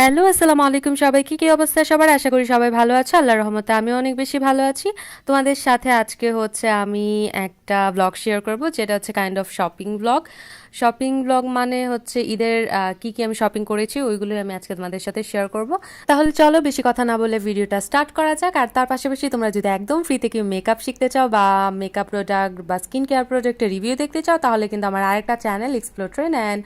Hello, আসসালামু আলাইকুম সবাইকে কি অবস্থা সবার? আশা করি সবাই ভালো আছে। আল্লাহ রহমতে আমিও অনেক বেশি ভালো আছি। তোমাদের সাথে আজকে হচ্ছে আমি একটা ব্লগ শেয়ার করব, যেটা হচ্ছে kind of shopping blog shopping blog মানে হচ্ছে ঈদের কি কি আমি শপিং করেছি, ওইগুলোই আমি আজকে তোমাদের সাথে শেয়ার করব। তাহলে চলো, বেশি কথা না বলে ভিডিওটা স্টার্ট করা যাক। আর তার পাশাপাশি তোমরা যদি একদম ফ্রি থেকে মেকআপ শিখতে চাও বা মেকআপ প্রোডাক্ট বা স্কিন কেয়ার প্রোডাক্টের রিভিউ দেখতে চাও, তাহলে কিন্তু আমার আরেকটা channel explore train and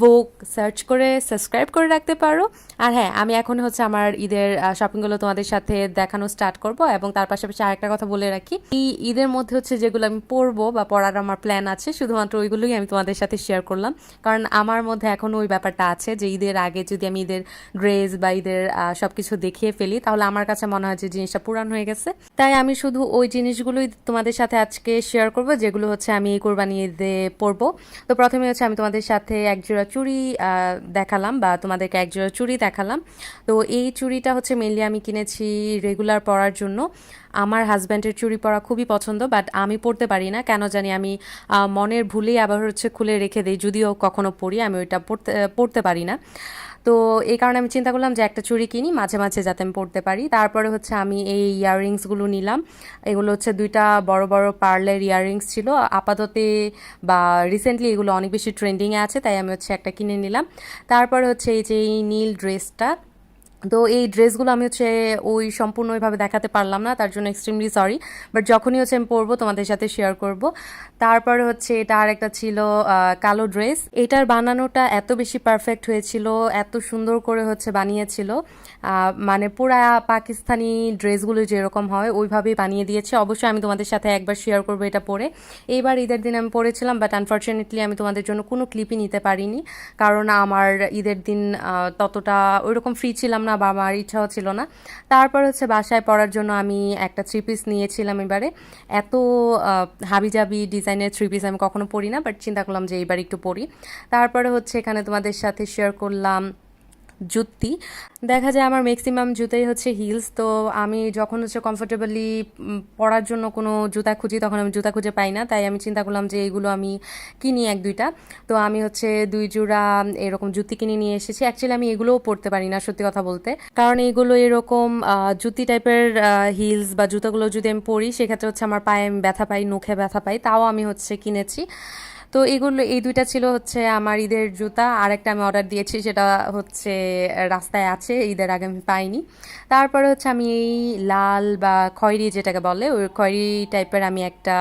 vogue search করে সাবস্ক্রাইব করে রাখতে পারো। আর হ্যাঁ আমি এখন হচ্ছে আমার ঈদের শপিংগুলো তোমাদের সাথে দেখানো স্টার্ট করব এবং তার পাশাপাশি আরেকটা কথা বলে রাখি। এই ঈদের মধ্যে হচ্ছে যেগুলো আমি পরবো বা পড়ার আমার প্ল্যান আছে, শুধুমাত্র ওইগুলোই আমি তোমাদের সাথে শেয়ার করলাম। কারণ আমার মধ্যে এখন ওই ব্যাপারটা আছে যে ঈদের আগে যদি আমি ঈদের ড্রেস বা ঈদের সব কিছু দেখিয়ে ফেলি, তাহলে আমার কাছে মনে হয় যে জিনিসটা পুরান হয়ে গেছে। তাই আমি শুধু ওই জিনিসগুলোই তোমাদের সাথে আজকে শেয়ার করব, যেগুলো হচ্ছে আমি এই কোরবানি ঈদে পরবো। তো প্রথমে হচ্ছে আমি তোমাদের সাথে একজোড়া চুড়ি দেখালাম বা তোমাদেরকে একজোড়া চুড়ি দেখালাম। তো এই চুড়িটা হচ্ছে মেনলি আমি কিনেছি রেগুলার পরার জন্য। আমার হাজব্যান্ডের চুড়ি পরা খুবই পছন্দ বাট আমি পরতে পারি না। কেন জানি আমি মনের ভুলেই আবার হচ্ছে খুলে রেখে দিই, যদিও কখনো পরি, আমি ওইটা পরতে পরতে পারি না। তো এই কারণে আমি চিন্তা করলাম যে একটা চুড়ি কিনি, মাঝে মাঝে যাতে আমি পরতে পারি। তারপরে হচ্ছে আমি এই ইয়াররিংসগুলো নিলাম। এগুলো হচ্ছে দুইটা বড় বড় পার্লের ইয়াররিংস ছিল। আপাততে বা রিসেন্টলি এগুলো অনেক বেশি ট্রেন্ডিংয়ে আছে, তাই আমি হচ্ছে একটা কিনে নিলাম। তারপরে হচ্ছে এই যে এই নীল ড্রেসটা তো এই ড্রেসগুলো আমি হচ্ছে ওই সম্পূর্ণ ওইভাবে দেখাতে পারলাম না, তার জন্য এক্সট্রিমলি সরি বাট যখনই হচ্ছে আমি পরবো, তোমাদের সাথে শেয়ার করব। তারপরে হচ্ছে এটা আর একটা ছিল কালো ড্রেস এটার বানানোটা এত বেশি পারফেক্ট হয়েছিল, এত সুন্দর করে হচ্ছে বানিয়েছিল। মানে পুরা পাকিস্তানি ড্রেসগুলো যেরকম হয়, ওইভাবেই বানিয়ে দিয়েছে। অবশ্যই আমি তোমাদের সাথে একবার শেয়ার করব এটা পরে। এইবার ঈদের দিন আমি পরেছিলাম বাট আনফর্চুনেটলি আমি তোমাদের জন্য কোনো ক্লিপই নিতে পারিনি। কারণ আমার ঈদের দিন ততটা ওইরকম ফ্রি ছিলাম না বা আমার ইচ্ছাও ছিল না। তারপর হচ্ছে বাসায় পড়ার জন্য আমি একটা থ্রি পিস নিয়েছিলাম এবারে। এত হাবিজাবি ডিজাইনের থ্রি পিস আমি কখনো পড়ি না বাট চিন্তা করলাম যে এইবার একটু পড়ি তারপরে হচ্ছে এখানে তোমাদের সাথে শেয়ার করলাম জুতি। দেখা যায় আমার ম্যাক্সিমাম জুতাই হচ্ছে হিলস তো আমি যখন হচ্ছে কমফোর্টেবলি পরার জন্য কোনো জুতা খুঁজি তখন আমি জুতা খুঁজে পাই না, তাই আমি চিন্তা করলাম যে এইগুলো আমি কিনি এক দুইটা। তো আমি হচ্ছে দুই জোড়া এরকম জুতি কিনে নিয়ে এসেছি। অ্যাকচুয়ালি আমি এগুলোও পরতে পারি না, সত্যি কথা বলতে। কারণ এইগুলো এরকম জুতি টাইপের হিলস বা জুতোগুলো যদি আমি পরি, সেক্ষেত্রে হচ্ছে আমার পায়ে আমি ব্যথা পাই, নখে ব্যথা পাই, তাও আমি হচ্ছে কিনেছি। তো এগুলো, এই দুইটা ছিল হচ্ছে আমার ঈদের জুতা। আর একটা আমি অর্ডার দিয়েছি, সেটা হচ্ছে রাস্তায় আছে, ঈদের আগে আমি পাইনি। তারপরে হচ্ছে আমি এই লাল বা খয়েরি যেটাকে বলে, ওই খয়েরি টাইপের আমি একটা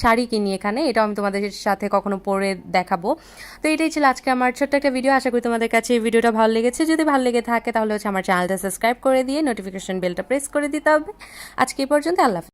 শাড়ি কিনি এখানে। এটাও আমি তোমাদের সাথে কখনো পরে দেখাবো। তো এটাই ছিল আজকে আমার ছোট্ট একটা ভিডিও আশা করি তোমাদের কাছে এই ভিডিওটা ভালো লেগেছে। যদি ভালো লেগে থাকে তাহলে হচ্ছে আমার চ্যানেলটা সাবস্ক্রাইব করে দিয়ে নোটিফিকেশন বেলটা প্রেস করে দিতে হবে। আজকে এই পর্যন্ত, আল্লাহ।